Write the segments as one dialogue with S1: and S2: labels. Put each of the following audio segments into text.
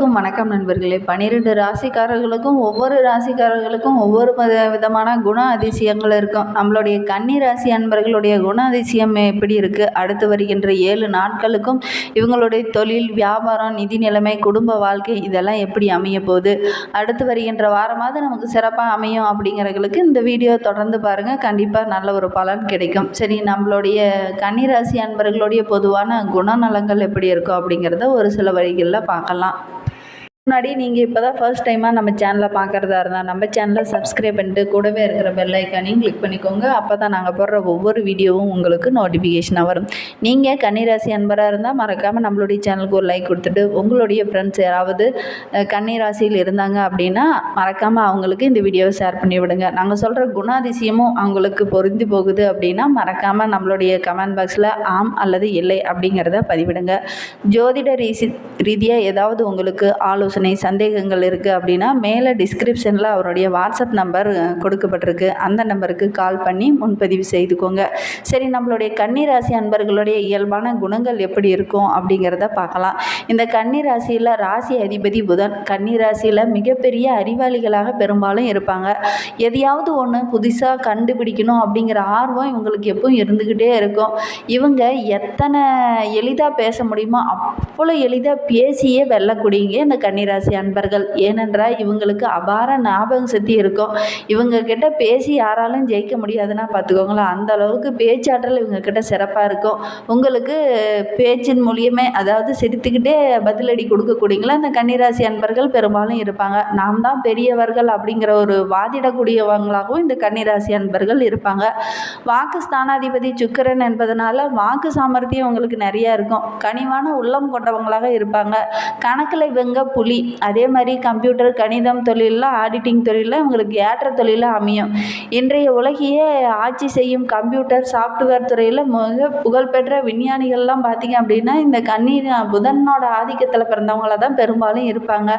S1: அனைவருக்கும் வணக்கம் நண்பர்களே. பன்னிரெண்டு ராசிக்காரர்களுக்கும் ஒவ்வொரு ராசிக்காரர்களுக்கும் ஒவ்வொரு வித விதமான குண அதிசயங்கள் இருக்கும். நம்மளுடைய கன்னி ராசி அன்பர்களுடைய குண அதிசயம் எப்படி இருக்குது அடுத்து வருகின்ற ஏழு நாட்களுக்கும் இவங்களுடைய தொழில் வியாபாரம் நிதி நிலைமை குடும்ப வாழ்க்கை இதெல்லாம் எப்படி அமைய போகுது? அடுத்து வருகின்ற வாரமாவது நமக்கு சிறப்பாக அமையும் அப்படிங்கிறவங்களுக்கு இந்த வீடியோ தொடர்ந்து பாருங்கள் கண்டிப்பாக நல்ல ஒரு பலன் கிடைக்கும். சரி நம்மளுடைய கன்னி ராசி அன்பர்களுடைய பொதுவான குணநலங்கள் எப்படி இருக்கும் அப்படிங்கிறத ஒரு சில வழிகளில் பார்க்கலாம். முன்னாடி நீங்கள் இப்போ தான் ஃபர்ஸ்ட் டைமாக நம்ம சேனலை பார்க்குறதா இருந்தால் நம்ம சேனலை சப்ஸ்கிரைப் பண்ணிட்டு கூடவே இருக்கிற பெல் ஐக்கானையும் கிளிக் பண்ணிக்கோங்க. அப்போ தான் நாங்கள் போடுற ஒவ்வொரு வீடியோவும் உங்களுக்கு நோட்டிஃபிகேஷனாக வரும். நீங்கள் கன்னிராசி அன்பராக இருந்தால் மறக்காமல் நம்மளுடைய சேனலுக்கு ஒரு லைக் கொடுத்துட்டு உங்களுடைய ஃப்ரெண்ட்ஸ் யாராவது கன்னிராசியில் இருந்தாங்க அப்படின்னா மறக்காமல் அவங்களுக்கு இந்த வீடியோவை ஷேர் பண்ணி விடுங்க. நாங்கள் சொல்கிற குணாதிசயமும் அவங்களுக்கு பொருந்தி போகுது அப்படின்னா மறக்காமல் நம்மளுடைய கமெண்ட் பாக்ஸில் ஆம் அல்லது இல்லை அப்படிங்கிறத பதிவிடுங்க. ஜோதிட ரீசி ரீதியாக ஏதாவது உங்களுக்கு ஆலோசனை சந்தேகங்கள் இருக்குது அப்படின்னா மேலே டிஸ்கிரிப்ஷனில் அவருடைய வாட்ஸ்அப் நம்பர் கொடுக்கப்பட்டிருக்கு. அந்த நம்பருக்கு கால் பண்ணி முன்பதிவு செய்துக்கோங்க. சரி நம்மளுடைய கன்னிராசி அன்பர்களுடைய இயல்பான குணங்கள் எப்படி இருக்கும் அப்படிங்கிறத பார்க்கலாம். இந்த கன்னிராசியில் ராசி அதிபதி புதன் கன்னிராசியில் மிகப்பெரிய அறிவாளிகளாக பெரும்பாலும் இருப்பாங்க. எதையாவது ஒன்று புதுசாக கண்டுபிடிக்கணும் அப்படிங்கிற ஆர்வம் இவங்களுக்கு எப்பவும் இருந்துக்கிட்டே இருக்கும். இவங்க எத்தனை எளிதாக பேச முடியுமோ அவ்வளோ எளிதாக பேசியே வெல்லக்கூடியங்க இந்த கன்னிராசி அன்பர்கள். ஏனென்றால் இவங்களுக்கு அபார ஞாபக சக்தி இருக்கும். இவங்க கிட்ட பேசி யாராலும் ஜெயிக்க முடியாதுன்னா பார்த்துக்கோங்களேன் அந்த அளவுக்கு பேச்சாற்றல் இவங்க கிட்ட சிறப்பாக இருக்கும். உங்களுக்கு பேச்சின் மூலியமே அதாவது சிரித்துக்கிட்டே பதிலடி கொடுக்கக்கூடியங்களா இந்த கன்னிராசி அன்பர்கள் பெரும்பாலும் இருப்பாங்க. நாம் தான் பெரியவர்கள் அப்படிங்கிற ஒரு வாதிடக்கூடியவங்களாகவும் இந்த கன்னிராசி அன்பர்கள் இருப்பாங்க. வாக்கு ஸ்தானாதிபதி சுக்கரன் என்பதனால வாக்கு சாமர்த்தியம் உங்களுக்கு நிறையா இருக்கும். கனிவான உள்ளம் கொண்டவங்களாக இருப்பாங்க. கணக்கில் இவங்க புலி அதே மாதிரி கம்ப்யூட்டர் கணிதம் தொழிலில் ஆடிட்டிங் தொழிலில் இவங்களுக்கு ஏற்ற தொழிலாக அமையும். இன்றைய உலகையே ஆட்சி செய்யும் கம்ப்யூட்டர் சாஃப்ட்வேர் துறையில் மிக புகழ்பெற்ற விஞ்ஞானிகள்லாம் பார்த்திங்க அப்படின்னா இந்த கன்னி புதனோட ஆதிக்கத்தில் பிறந்தவங்கள தான் பெரும்பாலும் இருப்பாங்க.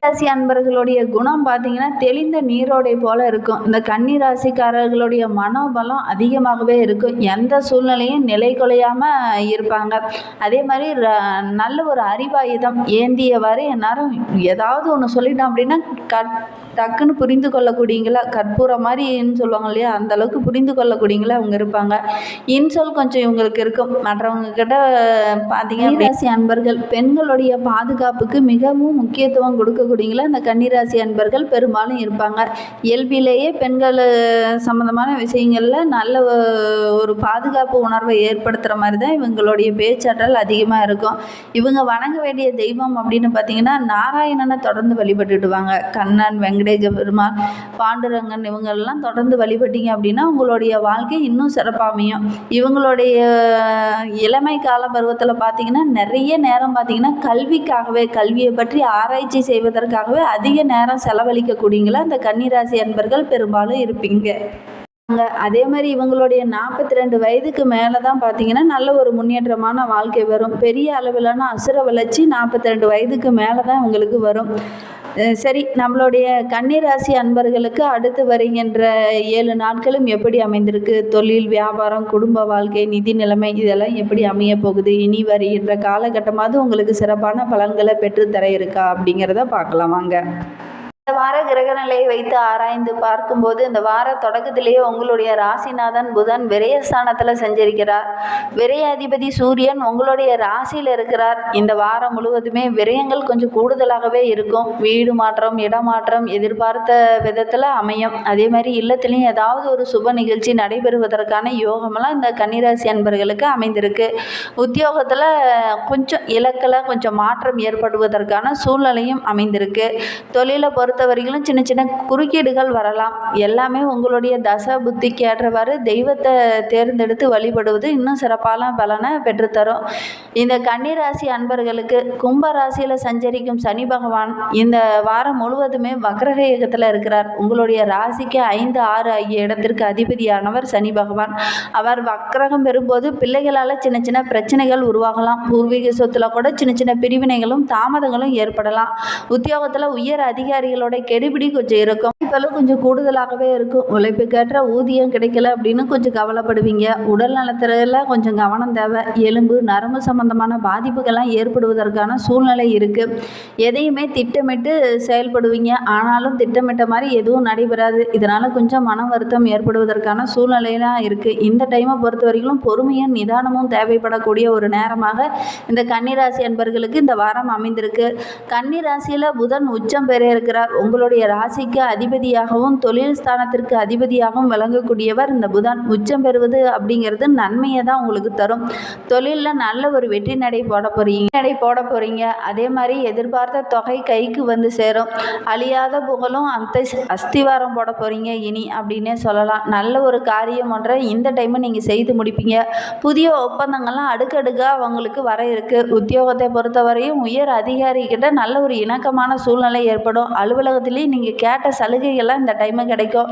S1: ராசி அன்பர்களுடைய குணம் பார்த்தீங்கன்னா தெளிந்த நீரோடை போல இருக்கும். இந்த கன்னி ராசிக்காரர்களுடைய மனோபலம் அதிகமாகவே இருக்கும். எந்த சூழ்நிலையும் நிலை குலையாம இருப்பாங்க. அதே மாதிரி ர- நல்ல ஒரு அறிவாயுதம் ஏந்தியவாறு எல்லாரும் ஏதாவது ஒன்று சொல்லிட்டோம் அப்படின்னா கட் டக்குன்னு புரிந்து கொள்ளக்கூடியங்களா? கற்பூரம் மாதிரின்னு சொல்லுவாங்க இல்லையா? அந்த அளவுக்கு புரிந்து கொள்ளக்கூடியங்களா அவங்க இருப்பாங்க. இன்சொல் கொஞ்சம் இவங்களுக்கு இருக்கும். மற்றவங்க கிட்ட பார்த்தீங்கன்னா ராசி அன்பர்கள் பெண்களுடைய பாதுகாப்புக்கு மிகவும் முக்கியத்துவம் கொடுக்க கொடுக்கக்கூடியங்களா இந்த கன்னிராசி அன்பர்கள் பெரும்பாலும் இருப்பாங்க. இயல்பிலேயே பெண்கள் சம்மந்தமான விஷயங்களில் நல்ல ஒரு பாதுகாப்பு உணர்வை ஏற்படுத்துகிற மாதிரி தான் இவங்களுடைய பேச்சாற்றல் அதிகமாக இருக்கும். இவங்க வணங்க வேண்டிய தெய்வம் அப்படின்னு பார்த்தீங்கன்னா நாராயணனை தொடர்ந்து வழிபட்டுடுவாங்க. கண்ணன் வெங்கடேஜ பெருமாள் பாண்டுரங்கன் இவங்கெல்லாம் தொடர்ந்து வழிபட்டீங்க அப்படின்னா உங்களுடைய வாழ்க்கை இன்னும் சிறப்பாக அமையும் இவங்களுடைய இளமை கால பருவத்தில் பார்த்தீங்கன்னா நிறைய நேரம் பார்த்தீங்கன்னா கல்விக்காகவே கல்வியை பற்றி ஆராய்ச்சி செய்வதற்காகவே அதிக நேரம் செலவழிக்கக்கூடியங்களா இந்த கன்னிராசி அன்பர்கள் பெரும்பாலும் இருப்பீங்க. அதே மாதிரி இவங்களுடைய நாற்பத்தி ரெண்டு வயதுக்கு மேலே தான் பார்த்தீங்கன்னா நல்ல ஒரு முன்னேற்றமான வாழ்க்கை வரும். பெரிய அளவிலான அசுர வளர்ச்சி நாற்பத்தி ரெண்டு வயதுக்கு மேலே தான் இவங்களுக்கு வரும். சரி நம்மளுடைய கன்னிராசி அன்பர்களுக்கு அடுத்து வருகின்ற ஏழு நாட்களும் எப்படி அமைந்திருக்கு? தொழில் வியாபாரம் குடும்ப வாழ்க்கை நிதி நிலைமை இதெல்லாம் எப்படி அமைய போகுது? இனி வருகின்ற காலகட்டமாவது உங்களுக்கு சிறப்பான பலன்களை பெற்றுத்தர இருக்கா? அப்படிங்கிறத பார்க்கலாம். வாங்க. இந்த வார கிரகநிலையை வைத்து ஆராய்ந்து பார்க்கும்போது இந்த வார தொடக்கத்திலேயே உங்களுடைய ராசிநாதன் புதன் விரயஸ்தானத்தில் செஞ்சிருக்கிறார். விரய அதிபதி சூரியன் உங்களுடைய ராசியில் இருக்கிறார். இந்த வாரம் முழுவதுமே விரயங்கள் கொஞ்சம் கூடுதலாகவே இருக்கும். வீடு மாற்றம் இடமாற்றம் எதிர்பார்த்த விதத்தில் அமையும். அதே மாதிரி இல்லத்துலேயும் ஏதாவது ஒரு சுப நிகழ்ச்சி நடைபெறுவதற்கான யோகமெல்லாம் இந்த கன்னிராசி அன்பர்களுக்கு அமைந்திருக்கு. உத்தியோகத்தில் கொஞ்சம் இலக்கில் கொஞ்சம் மாற்றம் ஏற்படுவதற்கான சூழ்நிலையும் அமைந்திருக்கு. தொழிலை பொறுத்த வரைக்கும் சின்ன சின்ன குறுக்கீடுகள் வரலாம். எல்லாமே உங்களுடைய தச புத்திக்கு ஏற்றவாறு தெய்வத்தை தேர்ந்தெடுத்து வழிபடுவது இன்னும் சிறப்பான பலனை பெற்றுத்தரும். இந்த கன்னிராசி அன்பர்களுக்கு கும்ப ராசியில் சஞ்சரிக்கும் சனி பகவான் இந்த வாரம் முழுவதுமே வக்ரக இயக்கத்தில் இருக்கிறார். உங்களுடைய ராசிக்கு ஐந்து ஆறு ஆகிய இடத்திற்கு அதிபதியானவர் சனி பகவான். அவர் வக்ரகம் பெறும்போது பிள்ளைகளால் சின்ன சின்ன பிரச்சனைகள் உருவாகலாம். பூர்வீக சொத்தில் கூட சின்ன சின்ன பிரிவினைகளும் தாமதங்களும் ஏற்படலாம். உத்தியோகத்தில் உயர் அதிகாரிகளோட அவங்களோட கெடுபிடி கொஞ்சம் இருக்கும். இப்போல்லாம் கொஞ்சம் கூடுதலாகவே இருக்கும். உழைப்புக்கேற்ற ஊதியம் கிடைக்கல அப்படின்னு கொஞ்சம் கவலைப்படுவீங்க. உடல் நலத்துல கொஞ்சம் கவனம் தேவை. எலும்பு நரம்பு சம்பந்தமான பாதிப்புகள்லாம் ஏற்படுவதற்கான சூழ்நிலை இருக்குது எதையுமே திட்டமிட்டு செயல்படுவீங்க. ஆனாலும் திட்டமிட்ட மாதிரி எதுவும் நடைபெறாது. இதனால் கொஞ்சம் மன வருத்தம் ஏற்படுவதற்கான சூழ்நிலையெல்லாம் இருக்குது இந்த டைமை பொறுத்த வரைக்கும் பொறுமையும் நிதானமும் தேவைப்படக்கூடிய ஒரு நேரமாக இந்த கன்னிராசி அன்பர்களுக்கு இந்த வாரம் அமைந்திருக்கு. கன்னிராசியில் புதன் உச்சம் பெற இருக்கிறார். உங்களுடைய ராசிக்கு அதிபதியாகவும் தொழில் ஸ்தானத்திற்கு அதிபதியாகவும் விளங்கக்கூடியவர் இந்த புதன். உச்சம் பெறுவது அப்படிங்கிறது நன்மையை தான் உங்களுக்கு தரும். தொழிலில் நல்ல ஒரு வெற்றி நடை போட போகிறீங்க நடை போட போகிறீங்க அதே மாதிரி எதிர்பார்த்த தொகை கைக்கு வந்து சேரும். அழியாத புகழும் அந்த அஸ்திவாரம் போட போகிறீங்க இனி அப்படின்னே சொல்லலாம். நல்ல ஒரு காரியம் ஒன்றை இந்த டைமை நீங்கள் செய்து முடிப்பீங்க. புதிய ஒப்பந்தங்கள்லாம் அடுக்கடுக்காக அவங்களுக்கு வர இருக்குது உத்தியோகத்தை பொறுத்தவரையும் உயர் அதிகாரிகிட்ட நல்ல ஒரு இணக்கமான சூழ்நிலை ஏற்படும். அலுவலகத்திலேயே நீங்கள் கேட்ட சலுகைகள்லாம் இந்த டைமு கிடைக்கும்.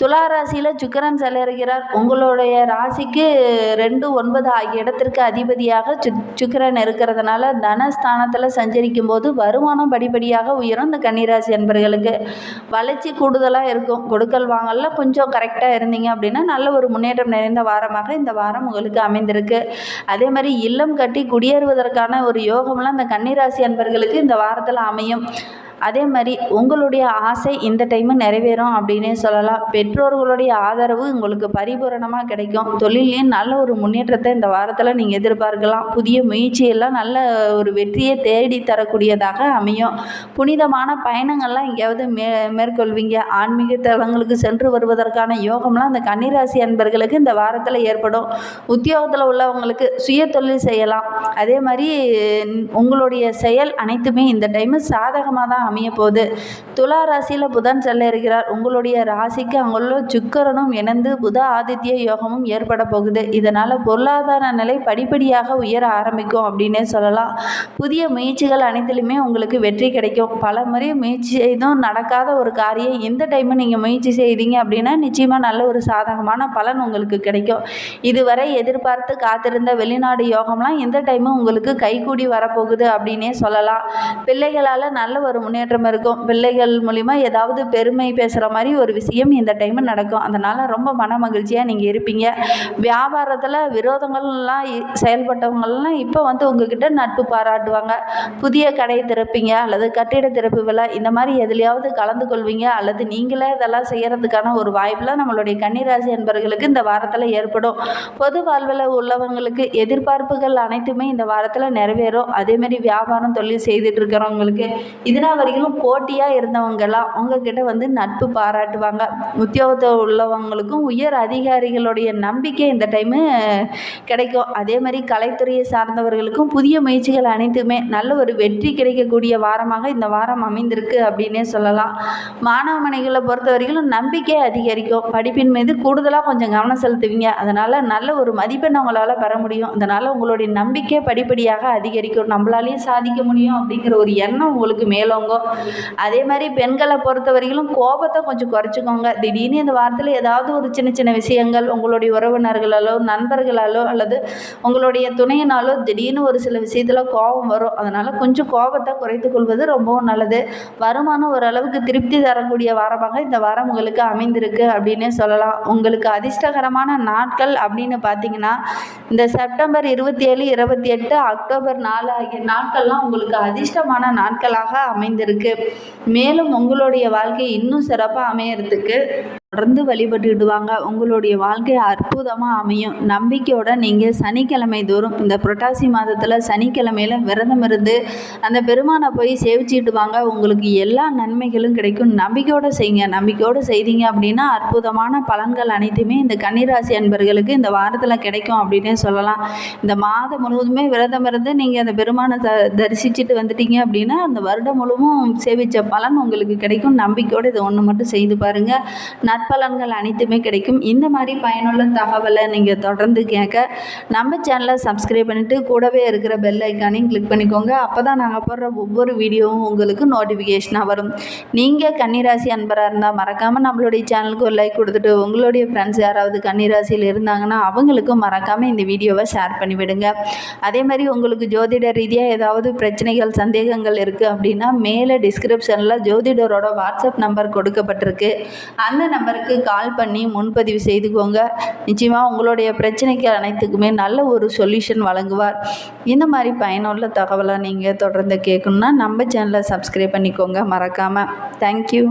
S1: துலா ராசியில் சுக்கிரன் செலறுகிறார். உங்களுடைய ராசிக்கு ரெண்டு ஒன்பது ஆகிய இடத்திற்கு அதிபதியாக சு சுக்கரன் இருக்கிறதுனால தனஸ்தானத்தில் சஞ்சரிக்கும் போது வருமானம் படிப்படியாக உயரும். இந்த கன்னிராசி அன்பர்களுக்கு வளர்ச்சி கூடுதலாக இருக்கும். கொடுக்கல் வாங்கல கொஞ்சம் கரெக்டாக இருந்தீங்க அப்படின்னா நல்ல ஒரு முன்னேற்றம் நிறைந்த வாரமாக இந்த வாரம் உங்களுக்கு அமைந்திருக்கு. அதே மாதிரி இல்லம் கட்டி குடியேறுவதற்கான ஒரு யோகம்லாம் இந்த கன்னிராசி அன்பர்களுக்கு இந்த வாரத்தில் அமையும். அதே மாதிரி உங்களுடைய ஆசை இந்த டைமு நிறைவேறும் அப்படின்னே சொல்லலாம். பெற்றோர்களுடைய ஆதரவு உங்களுக்கு பரிபூரணமாக கிடைக்கும். தொழிலையும் நல்ல ஒரு முன்னேற்றத்தை இந்த வாரத்தில் நீங்கள் எதிர்பார்க்கலாம். புதிய முயற்சியெல்லாம் நல்ல ஒரு வெற்றியை தேடி தரக்கூடியதாக அமையும். புனிதமான பயணங்கள்லாம் எங்கேயாவது மே மேற்கொள்வீங்க. ஆன்மீக தலங்களுக்கு சென்று வருவதற்கான யோகம்லாம் அந்த கன்னிராசி அன்பர்களுக்கு இந்த வாரத்தில் ஏற்படும். உத்தியோகத்தில் உள்ளவங்களுக்கு சுய தொழில் செய்யலாம். அதே மாதிரி உங்களுடைய செயல் அனைத்துமே இந்த டைமு சாதகமாக தான் அமைய போகுது துலா ராசியில் புதன் செல்ல இருக்கிறார் உங்களுடைய ராசிக்கு அங்குள்ள சுக்கரனும் இணைந்து புத ஆதித்ய யோகமும் ஏற்பட போகுது. இதனால் பொருளாதார நிலை படிப்படியாக உயர ஆரம்பிக்கும் அப்படின்னே சொல்லலாம். புதிய முயற்சிகள் அனைத்திலுமே உங்களுக்கு வெற்றி கிடைக்கும். பல முறை முயற்சி செய்தும் நடக்காத ஒரு காரியம் இந்த டைமு நீங்கள் முயற்சி செய்தீங்க அப்படின்னா நிச்சயமாக நல்ல ஒரு சாதகமான பலன் உங்களுக்கு கிடைக்கும். இதுவரை எதிர்பார்த்து காத்திருந்த வெளிநாடு யோகம்லாம் இந்த டைமும் உங்களுக்கு கைகூடி வரப்போகுது அப்படின்னே சொல்லலாம். பிள்ளைகளால் நல்ல ஒரு முன்னேற்றம் இருக்கும். பிள்ளைகள் மூலிமா ஏதாவது பெருமை பேசுகிற மாதிரி ஒரு விஷயம் இந்த டைமு நடக்கும். அதனால் ரொம்ப மன மகிழ்ச்சியாக நீங்கள் இருப்பீங்க. வியாபாரத்தில் விரோதங்கள்லாம் செயல்பட்டவங்கள்லாம் இப்போ வந்து உங்ககிட்ட நட்பு பாராட்டுவாங்க. புதிய கடை திறப்பீங்க அல்லது கட்டிட திறப்பு விழா இந்த மாதிரி எதுலையாவது கலந்து கொள்வீங்க அல்லது நீங்களே இதெல்லாம் செய்கிறதுக்கான ஒரு வாய்ப்புலாம் நம்மளுடைய கன்னிராசி என்பவர்களுக்கு இந்த வாரத்தில் ஏற்படும். பொது வாழ்வில் உள்ளவங்களுக்கு எதிர்பார்ப்புகள் அனைத்துமே இந்த வாரத்தில் நிறைவேறும். அதேமாரி வியாபாரம் தொழில் செய்துட்டு இருக்கிறவங்களுக்கு இதனால் வரைக்கும் போட்டியாக இருந்தவங்கெல்லாம் அவங்கக்கிட்ட வந்து நட்பு பாராட்டுவாங்க. உத்தியோகத்தில் உள்ளவங்களுக்கும் உயர் அதிகாரிகளுடைய நம்பிக்கை இந்த டைமு கிடைக்கும். அதே மாதிரி கலைத்துறையை சார்ந்தவர்களுக்கும் புதிய முயற்சிகள் அனைத்துமே நல்ல ஒரு வெற்றி கிடைக்கக்கூடிய வாரமாக இந்த வாரம் அமைந்திருக்கு அப்படின்னே சொல்லலாம். மாணவமனைகளை பொறுத்த வரைக்கும் நம்பிக்கை அதிகரிக்கும். படிப்பின் மீது கூடுதலாக கொஞ்சம் கவனம் செலுத்துவீங்க. அதனால் நல்ல ஒரு மதிப்பெண் உங்களால் பெற முடியும். அதனால் உங்களுடைய நம்பிக்கை படிப்படியாக அதிகரிக்கும். நம்மளாலேயும் சாதிக்க முடியும் அப்படிங்கிற ஒரு எண்ணம் உங்களுக்கு மேலோங்கும். அதே மாதிரி பெண்களை பொறுத்த வரையிலும் கோபத்தை கொஞ்சம் குறைச்சிக்கோங்க. திடீர்னு இந்த வாரத்தில் ஏதாவது ஒரு சின்ன சின்ன விஷயங்கள் உங்களுடைய உறவினர்களாலோ நண்பர்களாலோ அல்லது உங்களுடைய துணையினாலோ திடீர்னு ஒரு சில விஷயத்தில் கோபம் வரும். அதனால் கொஞ்சம் கோபத்தை குறைத்து கொள்வது ரொம்பவும் நல்லது. வருமானம் ஓரளவுக்கு திருப்தி தரக்கூடிய வாரமாக இந்த வாரம் உங்களுக்கு அமைந்திருக்கு அப்படின்னே சொல்லலாம். உங்களுக்கு அதிர்ஷ்டகரமான நாட்கள் அப்படின்னு பார்த்தீங்கன்னா இந்த செப்டம்பர் இருபத்தி ஏழு இருபத்தி எட்டு அக்டோபர் நாலு ஆகிய நாட்கள்லாம் உங்களுக்கு அதிர்ஷ்டமான நாட்களாக அமைந்திருக்கு. மேலும் உங்களுடைய வாழ்க்கை இன்னும் சிறப்பாக அமையறதுக்கு தொடர்ந்து வழிபட்டுடுவாங்க உங்களுடைய வாழ்க்கை அற்புதமாக அமையும். நம்பிக்கையோட நீங்கள் சனிக்கிழமை தோறும் இந்த புரட்டாசி மாதத்தில் சனிக்கிழமையில் விரதம் இருந்து அந்த பெருமானை போய் சேவிச்சிட்டு வாங்க. உங்களுக்கு எல்லா நன்மைகளும் கிடைக்கும். நம்பிக்கையோடு செய்யுங்க. நம்பிக்கையோடு செய்தீங்க அப்படின்னா அற்புதமான பலன்கள் அனைத்துமே இந்த கன்னிராசி அன்பர்களுக்கு இந்த வாரத்தில் கிடைக்கும் அப்படின்னே சொல்லலாம். இந்த மாதம் முழுவதுமே விரதம் இருந்து நீங்கள் அந்த பெருமானை த தரிசிச்சுட்டு வந்துட்டீங்க அப்படின்னா அந்த வருடம் முழுவதும் சேவித்த பலன் உங்களுக்கு கிடைக்கும். நம்பிக்கையோடு இதை ஒன்று மட்டும் செய்து பாருங்கள் நட் நற்பலன்கள் அனைத்துமே கிடைக்கும். இந்த மாதிரி பயனுள்ள தகவலை நீங்கள் தொடர்ந்து கேட்க நம்ம சேனலை சப்ஸ்கிரைப் பண்ணிவிட்டு கூடவே இருக்கிற பெல் ஐக்கானையும் கிளிக் பண்ணிக்கோங்க. அப்போ தான் நாங்கள் போடுற ஒவ்வொரு வீடியோவும் உங்களுக்கு நோட்டிஃபிகேஷனாக வரும். நீங்கள் கன்னிராசி அன்பராக இருந்தால் மறக்காமல் நம்மளுடைய சேனலுக்கு ஒரு லைக் கொடுத்துட்டு உங்களுடைய ஃப்ரெண்ட்ஸ் யாராவது கன்னிராசியில் இருந்தாங்கன்னா அவங்களுக்கும் மறக்காமல் இந்த வீடியோவை ஷேர் பண்ணிவிடுங்க அதே மாதிரி உங்களுக்கு ஜோதிட ரீதியாக ஏதாவது பிரச்சனைகள் சந்தேகங்கள் இருக்குது அப்படின்னா மேலே டிஸ்கிரிப்ஷனில் ஜோதிடரோட வாட்ஸ்அப் நம்பர் கொடுக்கப்பட்டிருக்கு. அந்த நம்பருக்கு கால் பண்ணி முன்பதிவு செய்துக்கோங்க. நிச்சயமாக உங்களுடைய பிரச்சனைக்கு அனைத்துக்குமே நல்ல ஒரு சொல்யூஷன் வழங்குவார். இந்த மாதிரி பயனுள்ள தகவலை நீங்கள் தொடர்ந்து கேட்கணுன்னா நம்ம சேனலை சப்ஸ்கிரைப் பண்ணிக்கோங்க. மறக்காமல் தேங்க்யூ